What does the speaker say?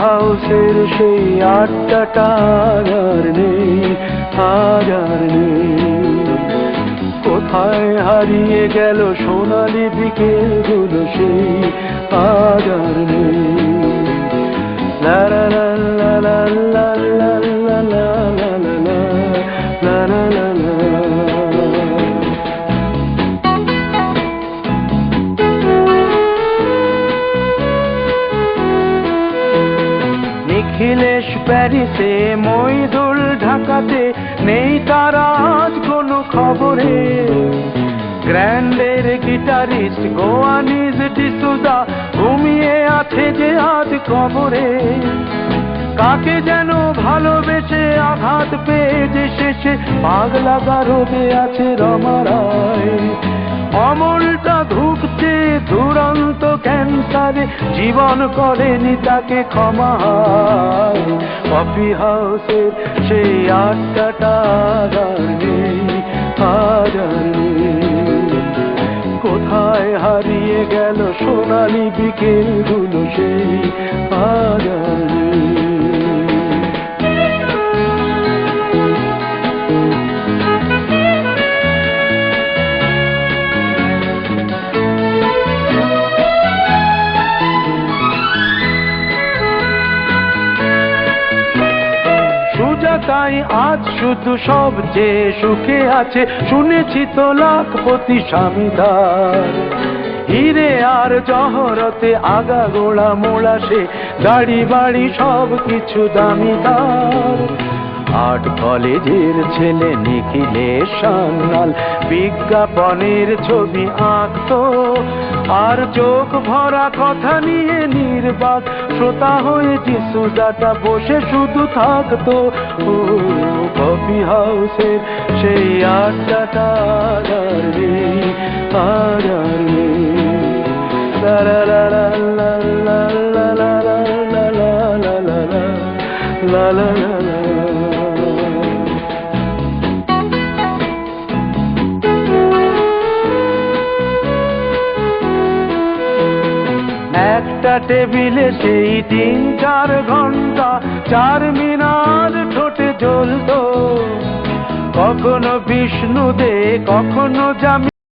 হাউসের সেই আড্ডাটা আর নেই হাজার নেই। কোথায় হারিয়ে গেল সোনালি দিকে গুলো সেই আজ আর নিখিলেশ প্যারিসে, মইদুল ঢাকাতে নেই তার আজ কোনো খবরে। গ্র্যান্ডের গিটারিস্ট গোয়ানিজ ডিসুজা ঘুমিয়ে আছে যে আজ কবরে। কাকে যেন ভালোবেসে আঘাত পেয়ে যে শেষে পাগলা গারদে আছে রমারায় অমলটা ধুকছে দুরন্ত ক্যান্সারে জীবন করেনি তাকে ক্ষমা। কফি হাউসের সেই আটটা কোথায় হারিয়ে গেল সোনালি বিকেলগুলো সেই আর সুজাতাই আজ শুধু সব যে সুখে আছে, শুনেছি তো লাখপতি স্বামীদার। হিরে আর জহরতে আগা গোড়া মোড়া সে গাড়ি বাড়ি সব কিছু দামিদার। আর্ট কলেজের ছেলে নিখিলেশ সান্যাল বিজ্ঞাপনের ছবি আঁকতো আর চোখ ভরা কথা নিয়ে নির্বাক শ্রোতা হয়ে যিশুদাটা বসে শুধু থাকতো কফি হাউসের সেই আড্ডাটা লা লা লা লা লা লা লা লা লা লা একটা টেবিলে সেই তিন, চার ঘণ্টা, চার মিনার ঠোঁটে জ্বলত। কখনো বিষ্ণু দে কখনো জামি